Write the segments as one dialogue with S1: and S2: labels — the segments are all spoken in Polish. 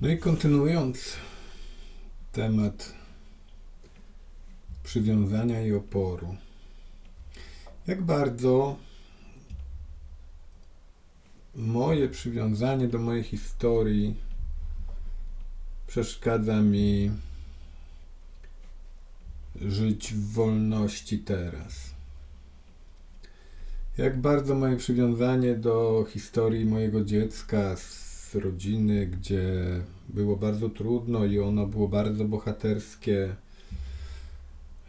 S1: No i kontynuując temat przywiązania i oporu. Jak bardzo moje przywiązanie do mojej historii przeszkadza mi żyć w wolności teraz. Jak bardzo moje przywiązanie do historii mojego dziecka z rodziny, gdzie było bardzo trudno i ono było bardzo bohaterskie,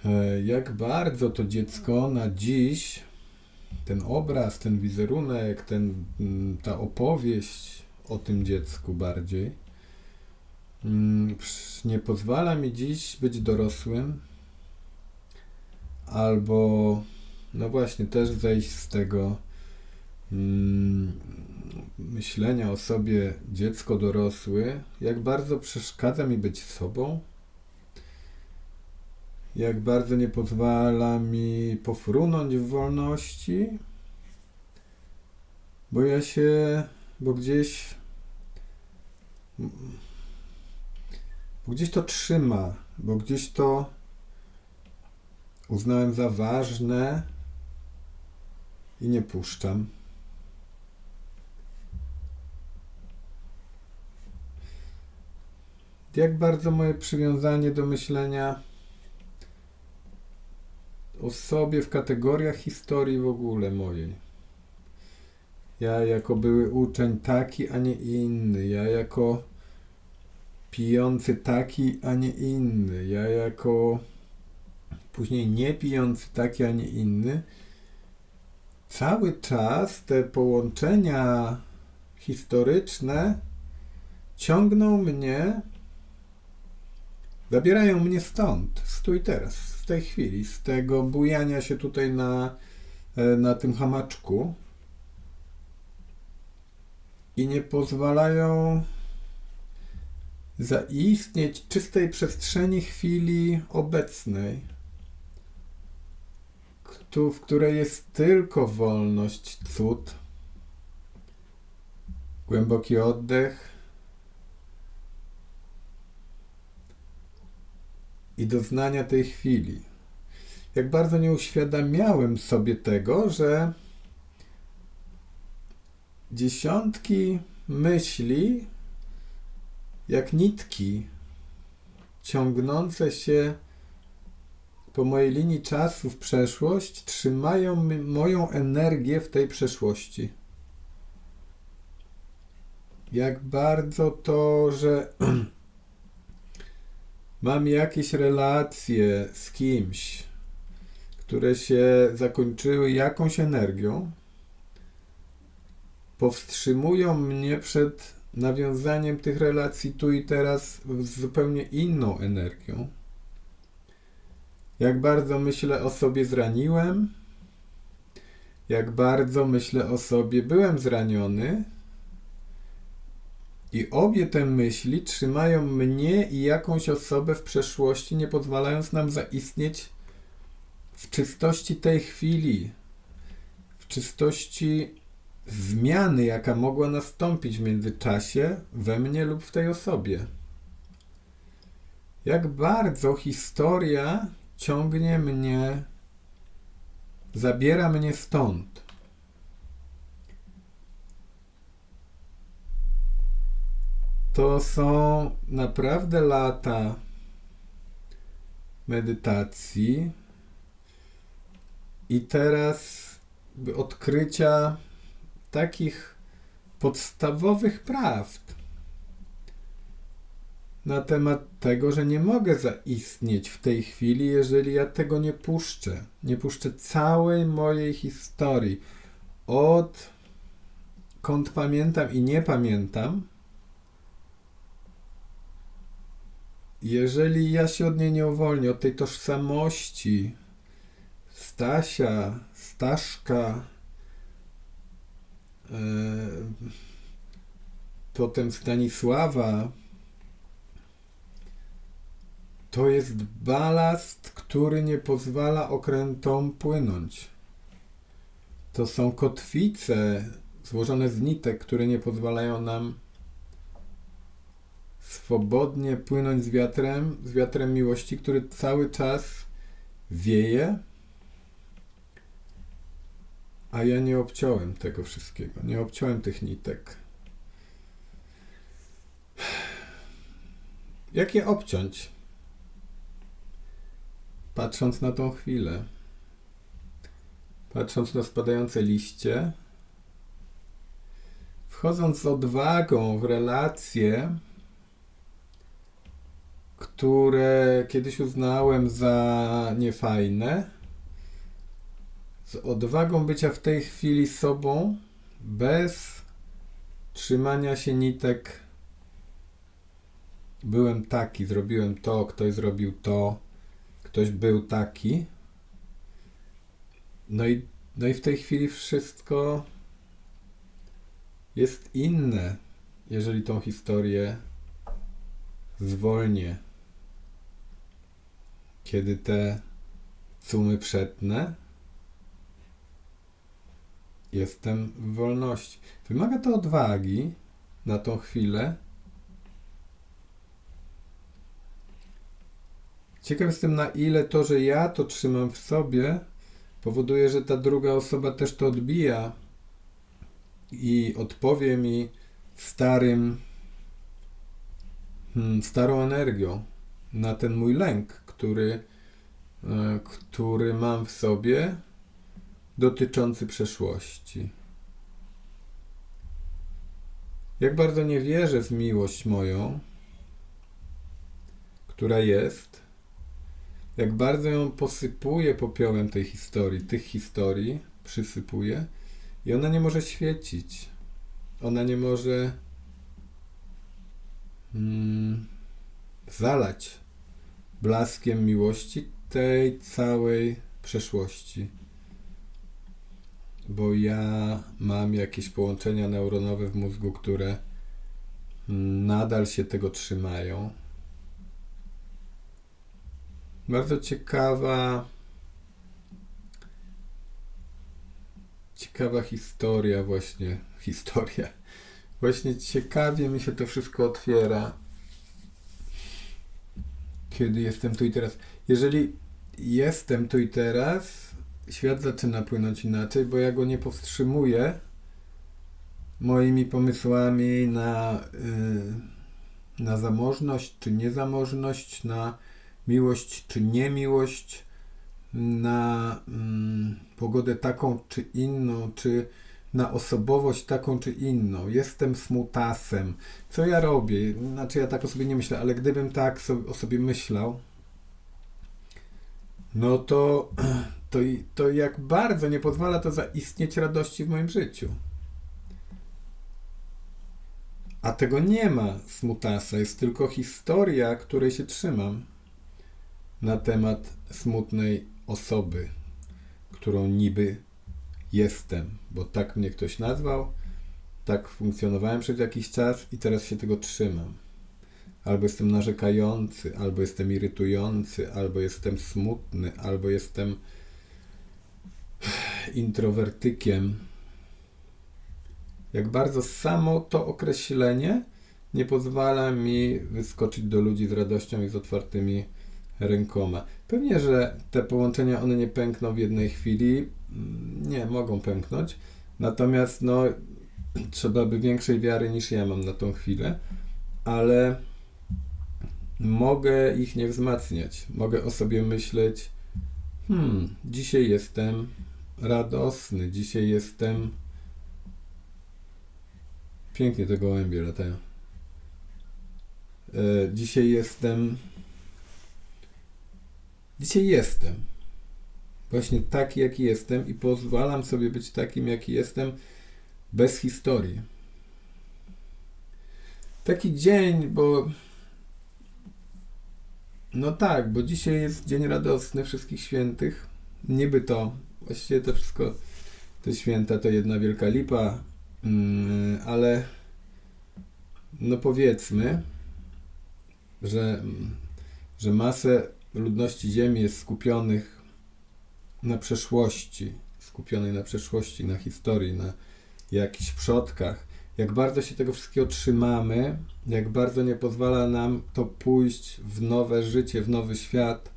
S1: e, jak bardzo to dziecko na dziś, ten obraz, ten wizerunek, ten, mm, ta opowieść o tym dziecku bardziej, mm, nie pozwala mi dziś być dorosłym, albo no właśnie też zejść z tego mm, myślenia o sobie dziecko dorosły, jak bardzo przeszkadza mi być sobą, jak bardzo nie pozwala mi pofrunąć w wolności, bo ja się, bo gdzieś bo gdzieś to trzyma, bo gdzieś to uznałem za ważne i nie puszczam. Jak bardzo moje przywiązanie do myślenia o sobie w kategoriach historii w ogóle mojej. Ja jako były uczeń taki, a nie inny. Ja jako pijący taki, a nie inny. Ja jako później nie pijący taki, a nie inny. Cały czas te połączenia historyczne ciągną mnie, zabierają mnie stąd, stój teraz, w tej chwili, z tego bujania się tutaj na, e, na tym hamaczku. I nie pozwalają zaistnieć czystej przestrzeni chwili obecnej, w której jest tylko wolność, cud, głęboki oddech i doznania tej chwili. Jak bardzo nie uświadamiałem sobie tego, że dziesiątki myśli, jak nitki ciągnące się po mojej linii czasu w przeszłość, trzymają moją energię w tej przeszłości. Jak bardzo to, że mam jakieś relacje z kimś, które się zakończyły jakąś energią, powstrzymują mnie przed nawiązaniem tych relacji tu i teraz z zupełnie inną energią. Jak bardzo myślę o sobie zraniłem, jak bardzo myślę o sobie byłem zraniony, i obie te myśli trzymają mnie i jakąś osobę w przeszłości, nie pozwalając nam zaistnieć w czystości tej chwili, w czystości zmiany, jaka mogła nastąpić w międzyczasie we mnie lub w tej osobie. Jak bardzo historia ciągnie mnie, zabiera mnie stąd. To są naprawdę lata medytacji i teraz odkrycia takich podstawowych prawd na temat tego, że nie mogę zaistnieć w tej chwili, jeżeli ja tego nie puszczę. Nie puszczę całej mojej historii. Od kąt pamiętam i nie pamiętam. Jeżeli ja się od niej nie uwolnię, od tej tożsamości Stasia, Staszka, e, potem Stanisława, to jest balast, który nie pozwala okrętom płynąć. To są kotwice złożone z nitek, które nie pozwalają nam swobodnie płynąć z wiatrem, z wiatrem miłości, który cały czas wieje, a ja nie obciąłem tego wszystkiego, nie obciąłem tych nitek. Jak je obciąć? Patrząc na tą chwilę, patrząc na spadające liście, wchodząc z odwagą w relacje, które kiedyś uznałem za niefajne, z odwagą bycia w tej chwili sobą, bez trzymania się nitek. Byłem taki, zrobiłem to, ktoś zrobił to, ktoś był taki. No i, no i w tej chwili wszystko jest inne, jeżeli tą historię zwolnię. Kiedy te sumy przetnę, jestem w wolności. Wymaga to odwagi na tą chwilę. Ciekaw jestem, na ile to, że ja to trzymam w sobie, powoduje, że ta druga osoba też to odbija i odpowie mi starym, hmm, starą energią na ten mój lęk, który, e, który mam w sobie dotyczący przeszłości. Jak bardzo nie wierzę w miłość moją, która jest, jak bardzo ją posypuję popiołem tej historii, tych historii przysypuję, i ona nie może świecić. Ona nie może mm, zalać blaskiem miłości tej całej przeszłości. Bo ja mam jakieś połączenia neuronowe w mózgu, które nadal się tego trzymają. Bardzo ciekawa ciekawa historia właśnie, historia. Właśnie ciekawie mi się to wszystko otwiera, kiedy jestem tu i teraz. Jeżeli jestem tu i teraz, świat zaczyna płynąć inaczej, bo ja go nie powstrzymuję moimi pomysłami na, yy, na zamożność czy niezamożność, na miłość czy niemiłość na mm, pogodę taką czy inną, czy na osobowość taką czy inną. Jestem smutasem. Co ja robię? Znaczy, ja tak o sobie nie myślę, ale gdybym tak so, o sobie myślał, no to, to, to jak bardzo nie pozwala to zaistnieć radości w moim życiu. A tego nie ma smutasa, jest tylko historia, której się trzymam na temat smutnej osoby, którą niby jestem, bo tak mnie ktoś nazwał, tak funkcjonowałem przez jakiś czas i teraz się tego trzymam. Albo jestem narzekający, albo jestem irytujący, albo jestem smutny, albo jestem introwertykiem. Jak bardzo samo to określenie nie pozwala mi wyskoczyć do ludzi z radością i z otwartymi rękoma. Pewnie, że te połączenia one nie pękną w jednej chwili. Mm, nie, mogą pęknąć. Natomiast no, trzeba by większej wiary niż ja mam na tą chwilę, ale mogę ich nie wzmacniać. Mogę o sobie myśleć, hmm, dzisiaj jestem radosny, dzisiaj jestem pięknie te gołębie latają. E, dzisiaj jestem Dzisiaj jestem. Właśnie taki, jaki jestem i pozwalam sobie być takim, jaki jestem, bez historii. Taki dzień, bo. No tak, bo dzisiaj jest dzień radosny wszystkich świętych. Niby to, właściwie to wszystko, te święta to jedna wielka lipa, mm, ale no powiedzmy, że, że masę ludności Ziemi jest skupionych na przeszłości, skupionej na przeszłości, na historii, na jakichś przodkach. jak bardzo się tego wszystkiego trzymamy, jak bardzo nie pozwala nam to pójść w nowe życie, w nowy świat,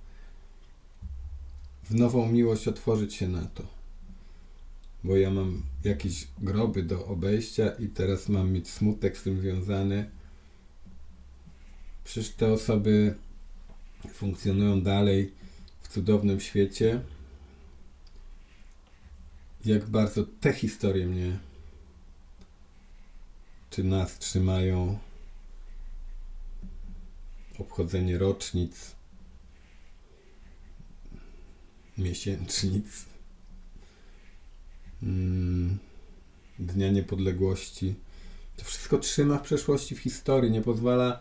S1: w nową miłość, otworzyć się na to. Bo ja mam jakieś groby do obejścia i teraz mam mieć smutek z tym związany. Przecież te osoby funkcjonują dalej w cudownym świecie. Jak bardzo te historie mnie czy nas trzymają obchodzenie rocznic, miesięcznic, mm, Dnia Niepodległości. To wszystko trzyma w przeszłości, w historii, nie pozwala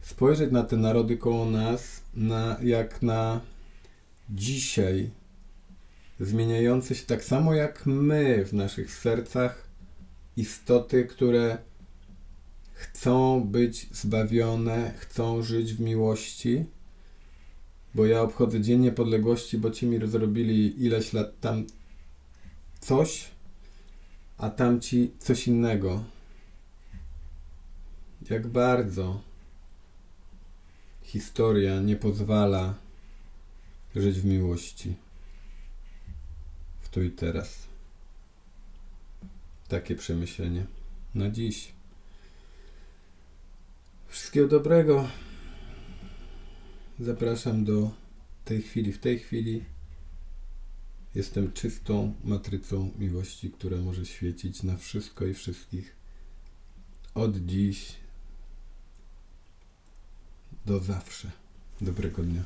S1: spojrzeć na te narody koło nas, na, jak na dzisiaj zmieniające się tak samo jak my w naszych sercach istoty, które chcą być zbawione, chcą żyć w miłości. Bo ja obchodzę Dzień Niepodległości, bo ci mi zrobili ileś lat tam coś, a tamci coś innego. Jak bardzo historia nie pozwala żyć w miłości. W tu i teraz. Takie przemyślenie na dziś. Wszystkiego dobrego. Zapraszam do tej chwili. W tej chwili jestem czystą matrycą miłości, która może świecić na wszystko i wszystkich. Od dziś do zawsze. Dobrego dnia.